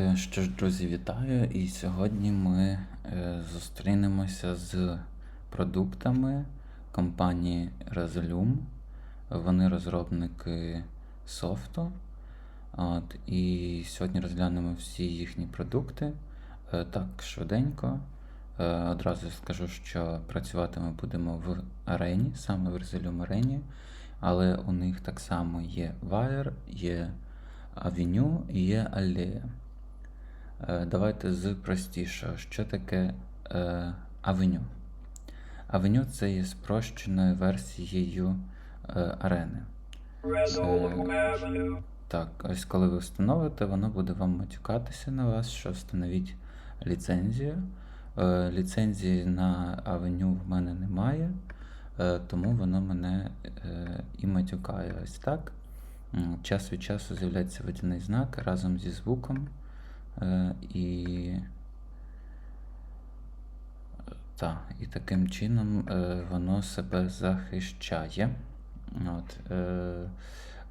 Е, Що ж, друзі, вітаю! І сьогодні ми е, зустрінемося з продуктами компанії Resolume. Вони розробники софту. От, і сьогодні розглянемо всі їхні продукти. Е, Так, швиденько. Одразу скажу, що працювати ми будемо в арені, саме в Resolume арені. Але у них так само є Wire, є Avenue і є Alea. Е, Давайте з простішого. Що таке е, Avenue? Avenue це є спрощеною версією е, арени. Е, так, ось коли ви встановите, воно буде вам матюкатися на вас, що встановіть ліцензію. Е, ліцензії на Avenue в мене немає, е, тому воно мене е, і матюкає. Ось так. Час від часу з'являється водяний знак разом зі звуком. Е, і, та, і таким чином е, воно себе захищає. От, е,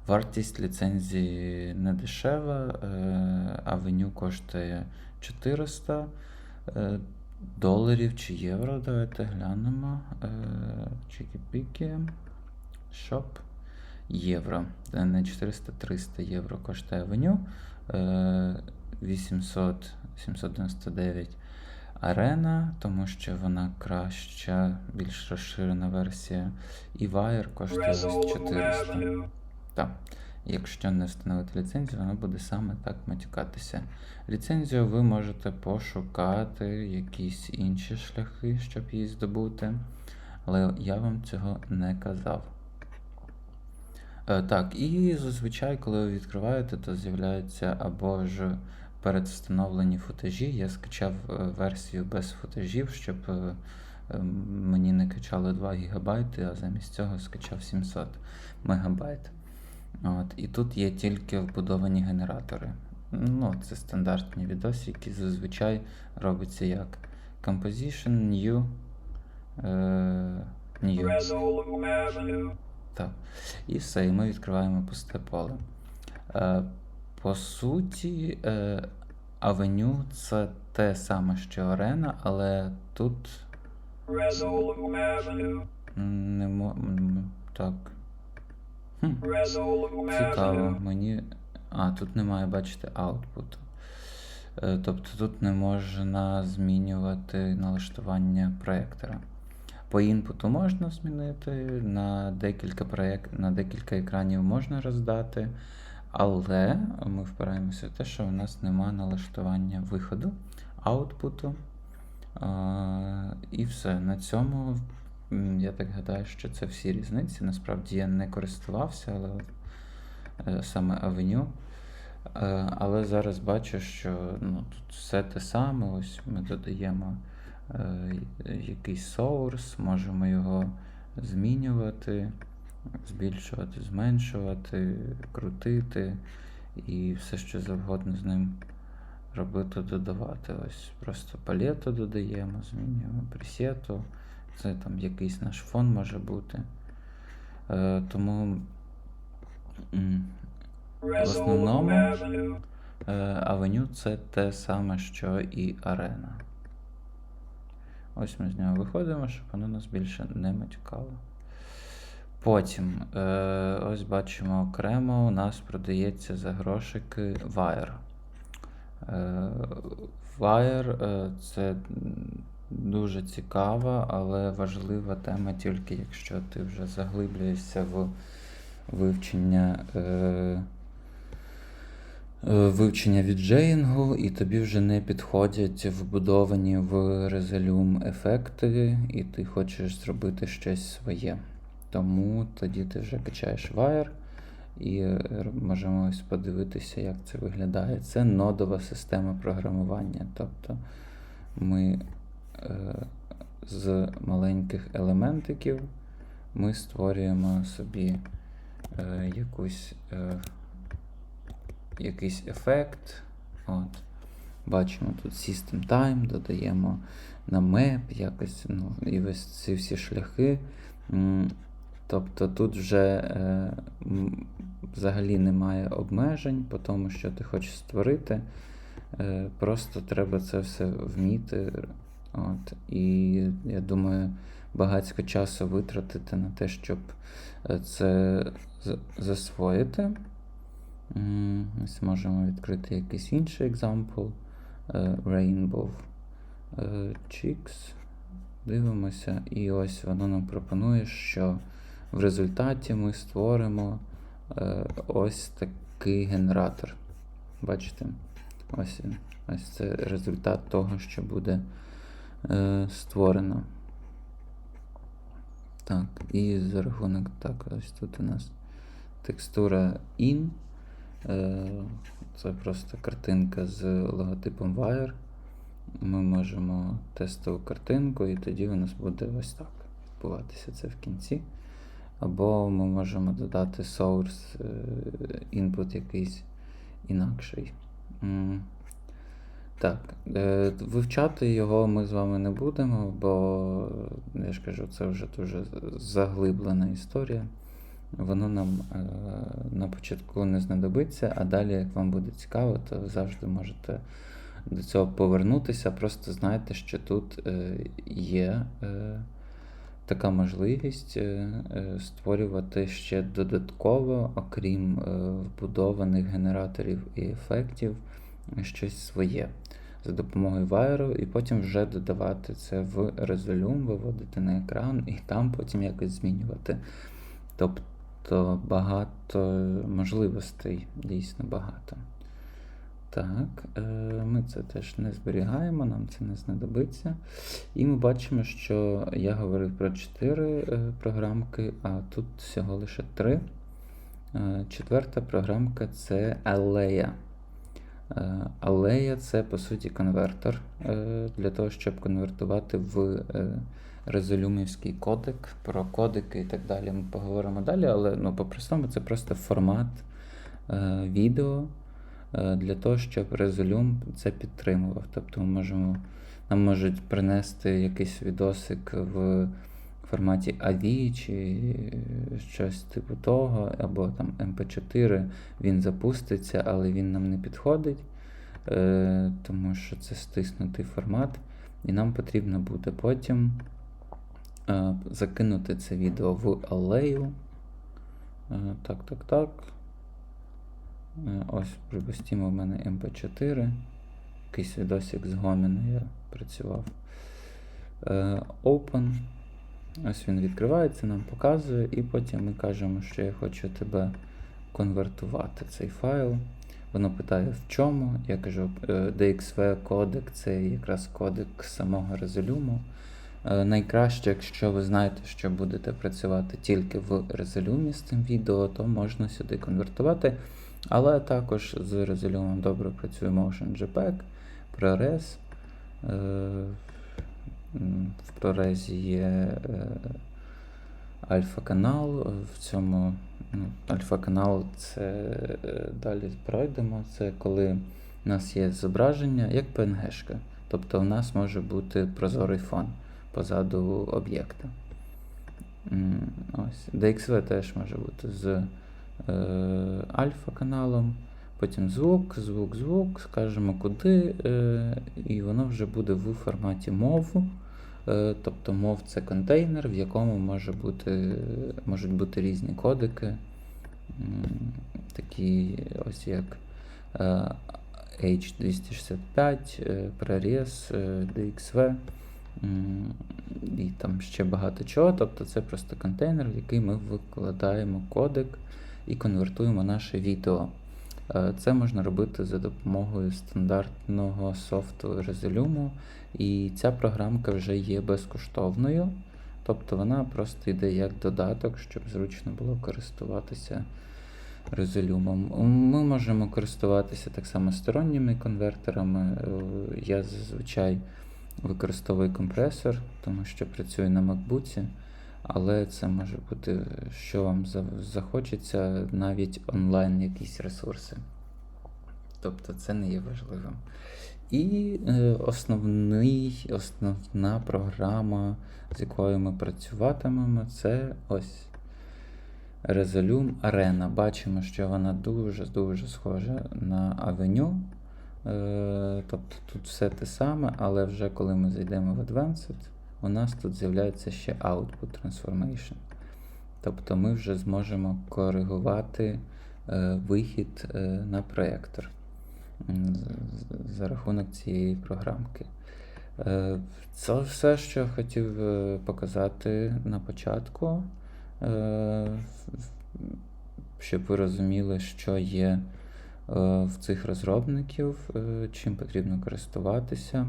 вартість ліцензії не дешева, авеню коштує 400 е, доларів чи євро. Давайте глянемо. Чики-піки. Шоп. Євро. Не 400, 300 євро коштує авеню. Е, 800 799 арена, тому що вона краща, більш розширена версія. І Wire коштує ось 400. Так. Якщо не встановити ліцензію, воно буде саме так матюкатися. Ліцензію ви можете пошукати якісь інші шляхи, щоб її здобути, але я вам цього не казав. Е, Так, і зазвичай, коли ви відкриваєте, то з'являються або ж передвстановлені футажі. Я скачав е, версію без футажів, щоб е, е, мені не качало 2 ГБ, а замість цього скачав 700 МБ. От, і тут є тільки вбудовані генератори. Ну, це стандартні відоси, які зазвичай робиться як Composition, New, е, New. Так. І все, і ми відкриваємо пусте поле. Е, по суті, е, авеню це те саме, що арена, але тут не мо... так. Хм. Цікаво, мені. А, тут немає, бачите, аутпуту. Е, Тобто тут не можна змінювати налаштування проєктора. По інпуту можна змінити, на декілька, проєк... на декілька екранів можна роздати, але ми впираємося в те, що у нас немає налаштування виходу, аутпуту. І все. На цьому я так гадаю, що це всі різниці. Насправді я не користувався, але е, саме. Е, Але зараз бачу, що ну, тут все те саме. Ось ми додаємо е, якийсь source, можемо його змінювати, збільшувати, зменшувати, крутити і все, що завгодно з ним робити, додавати. Ось просто палету додаємо, змінюємо пресету. Це там якийсь наш фон може бути. Е, тому в основному е, авеню це те саме, що і арена. Ось ми з нього виходимо, щоб воно нас більше не матюкало. Потім, е, ось бачимо окремо, у нас продається за грошики Wire. Е, Wire е, це дуже цікава, але важлива тема тільки якщо ти вже заглиблюєшся в вивчення. Е, е, Вивчення віджеїнгу, і тобі вже не підходять вбудовані в Resolume ефекти, і ти хочеш зробити щось своє. Тому тоді ти вже качаєш Wire і е, можемо ось подивитися, як це виглядає. Це нодова система програмування. Тобто ми е, з маленьких елементиків ми створюємо собі е, якусь, е, якийсь ефект. От. Бачимо тут System Time, додаємо на map, якось, ну, і ось ці всі шляхи. Тобто тут вже е, взагалі немає обмежень по тому, що ти хочеш створити. Е, Просто треба це все вміти. От. І я думаю, багатько часу витратити на те, щоб е, це засвоїти. Ось можемо відкрити якийсь інший екзампл. Е, Rainbow е, Chicks. Дивимося, і ось воно нам пропонує, що в результаті ми створимо е, ось такий генератор. Бачите? Ось, ось це результат того, що буде е, створено. Так, і за рахунок, так, ось тут у нас текстура in. Е, Це просто картинка з логотипом Wire. Ми можемо тестову картинку, і тоді у нас буде ось так відбуватися це в кінці. Або ми можемо додати source е, input якийсь інакший. Так, е, вивчати його ми з вами не будемо, бо я ж кажу, це вже дуже заглиблена історія. Воно нам е, на початку не знадобиться, а далі, як вам буде цікаво, то ви завжди можете до цього повернутися. Просто знайте, що тут є така можливість е, е, створювати ще додатково, окрім е, вбудованих генераторів і ефектів, щось своє за допомогою Wire, і потім вже додавати це в Resolume, виводити на екран і там потім якось змінювати. Тобто багато можливостей, дійсно багато. Так, е, ми це теж не зберігаємо, нам це не знадобиться. І ми бачимо, що я говорив про 4 програмки, а тут всього лише 3. Четверта програмка це Алея. Е, Алея це по суті конвертер е, для того, щоб конвертувати в е, резолюмівський кодек. Про кодики і так далі ми поговоримо далі, але ну, по-простому це просто формат е, відео е, для того, щоб Resolume це підтримував. Тобто ми можемо, нам можуть принести якийсь відосик в форматі AVI чи щось типу того, або там MP4, він запуститься, але він нам не підходить, е, тому що це стиснутий формат, і нам потрібно буде потім е, закинути це відео в алею. Е, так, так, так. Е, Ось, припустимо, у мене MP4. Якийсь відосик з Гоміна я працював. Е, Open. Ось він відкривається, нам показує, і потім ми кажемо, що я хочу тебе конвертувати цей файл. Воно питає в чому. Я кажу, е, DXV кодек це якраз кодек самого резолюму. Е, Найкраще, якщо ви знаєте, що будете працювати тільки в резолюмі з цим відео, то можна сюди конвертувати. Але також з резолюмом добре працює Motion JPEG, ProRes. Е, В ProRes є е, альфа-канал. В цьому ну, альфа-канал це е, далі пройдемо. Це коли у нас є зображення як PNG-шка. Тобто у нас може бути прозорий фон позаду об'єкта. Ось. DXV теж може бути з е, альфа-каналом. Потім звук, звук, звук, скажемо куди, е, і воно вже буде в форматі мов. Е, тобто мов це контейнер, в якому може бути, можуть бути різні кодики, такі ось як е, H265, е, ProRes, е, DXV і там ще багато чого. Тобто це просто контейнер, в який ми викладаємо кодек і конвертуємо наше відео. Е, Це можна робити за допомогою стандартного софту Resolume, і ця програмка вже є безкоштовною. Тобто вона просто йде як додаток, щоб зручно було користуватися Resolume. Ми можемо користуватися так само сторонніми конвертерами. Е, Я зазвичай використовую компресор, тому що працюю на MacBook, але це може бути, що вам за- захочеться, навіть онлайн якісь ресурси. Тобто це не є важливим. І е, основний, основна програма, з якою ми працюватимемо, це ось Resolume Arena. Бачимо, що вона дуже-дуже схожа на Avenue. Е, тобто тут все те саме, але вже коли ми зайдемо в Advanced, у нас тут з'являється ще Output Transformation. Тобто ми вже зможемо коригувати е, вихід е, на проєктор м, з- з- за рахунок цієї програмки. Е, Це все, що хотів е, показати на початку, е, щоб ви розуміли, що є е, в цих розробників, е, чим потрібно користуватися,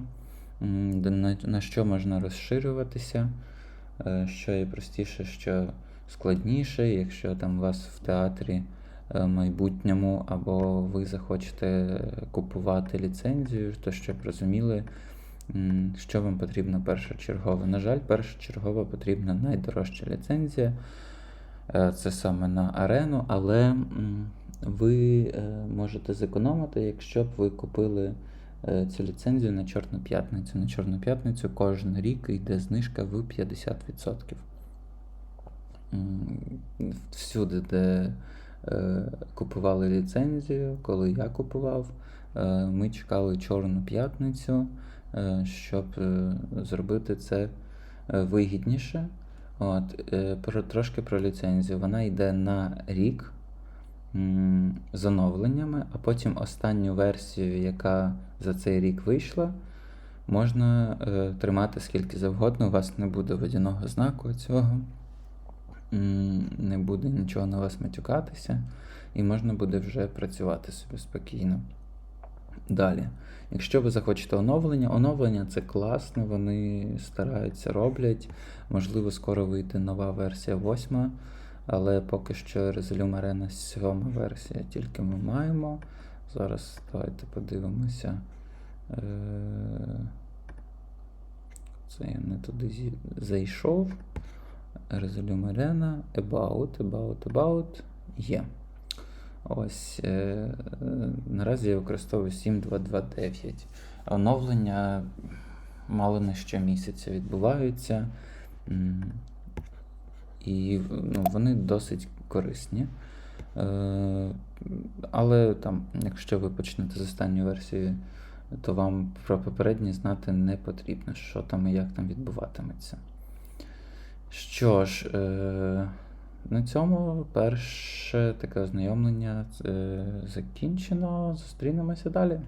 на, що можна розширюватися, е, що є простіше, що складніше, якщо там у вас в театрі е, майбутньому або ви захочете купувати ліцензію, то щоб розуміли, що вам потрібно першочергово. На жаль, першочергово потрібна найдорожча ліцензія. Е, Це саме на арену, але ви можете зекономити, якщо б ви купили цю ліцензію на Чорну п'ятницю. На Чорну п'ятницю кожен рік йде знижка в 50%. Всюди, де е, купували ліцензію, коли я купував, е, ми чекали Чорну п'ятницю, е, щоб е, зробити це е, вигідніше. От, е, трошки про ліцензію. Вона йде на рік з оновленнями, а потім останню версію, яка за цей рік вийшла, можна е, тримати скільки завгодно. У вас не буде водяного знаку цього, не буде нічого на вас матюкатися, і можна буде вже працювати собі спокійно. Далі. Якщо ви захочете оновлення, оновлення це класно, вони стараються роблять. Можливо, скоро вийде нова версія 8, але поки що Resolume Arena 7 версія тільки ми маємо. Зараз давайте подивимося. Е, Це я не туди зайшов. Resolume Arena, About, About, About. Є. Ось е, е, наразі я використовую 7.2.2.9. Оновлення мало не щомісяця відбуваються. І ну, вони досить корисні. Е, Але там, якщо ви почнете з останньої версії, то вам про попередні знати не потрібно, що там і як там відбуватиметься. Що ж, е, на цьому перше таке ознайомлення е, закінчено. Зустрінемося далі.